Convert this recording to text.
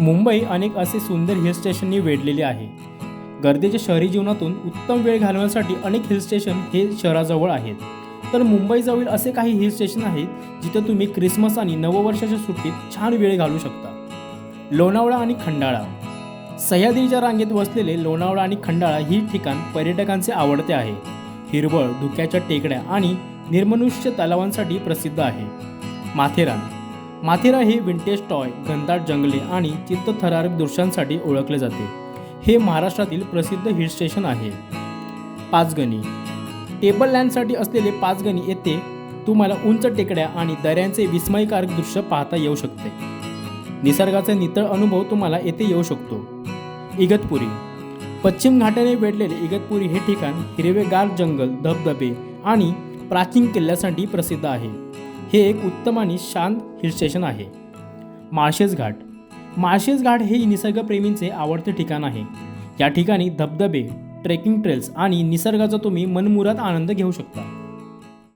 मुंबई अनेक असे सुंदर हिल स्टेशननी वेढलेले आहे. गर्दीच्या शहरी जीवनातून उत्तम वेळ घालवण्यासाठी अनेक हिल स्टेशन हे शहराजवळ आहेत. तर मुंबईजवळ असे काही हिल स्टेशन आहेत जिथे तुम्ही क्रिसमस आणि नववर्षाच्या सुट्टीत छान वेळ घालू शकता. लोणावळा आणि खंडाळा. सह्याद्रीच्या रांगेत वसलेले लोणावळा आणि खंडाळा ही ठिकाण पर्यटकांचे आवडते आहे. हिरवळ धुक्याच्या टेकड्या आणि निर्मनुष्य तलावांसाठी प्रसिद्ध आहे. माथेरान. माथेरा हे विंटेज टॉय घनदाट जंगले आणि चित्तथरारक दृश्यांसाठी ओळखले जाते. हे महाराष्ट्रातील प्रसिद्ध हिल स्टेशन आहे. पाचगणी. टेबल लँडसाठी असलेले पाचगणी येथे तुम्हाला उंच टेकड्या आणि दऱ्यांचे विस्मयकारक दृश्य पाहता येऊ शकते. निसर्गाचा नितळ अनुभव तुम्हाला येथे येऊ शकतो. इगतपुरी. पश्चिम घाटाने वेढलेले इगतपुरी हे ठिकाण हिरवेगार जंगल धबधबे आणि प्राचीन किल्ल्यासाठी प्रसिद्ध आहे. हे एक उत्तम आणि शांत हिल स्टेशन आहे. माळशेज घाट. माळशेज घाट हे निसर्गप्रेमींचे आवडते ठिकाण आहे. या ठिकाणी धबधबे ट्रेकिंग ट्रेल्स आणि निसर्गाचा तुम्ही मनमुराद आनंद घेऊ शकता.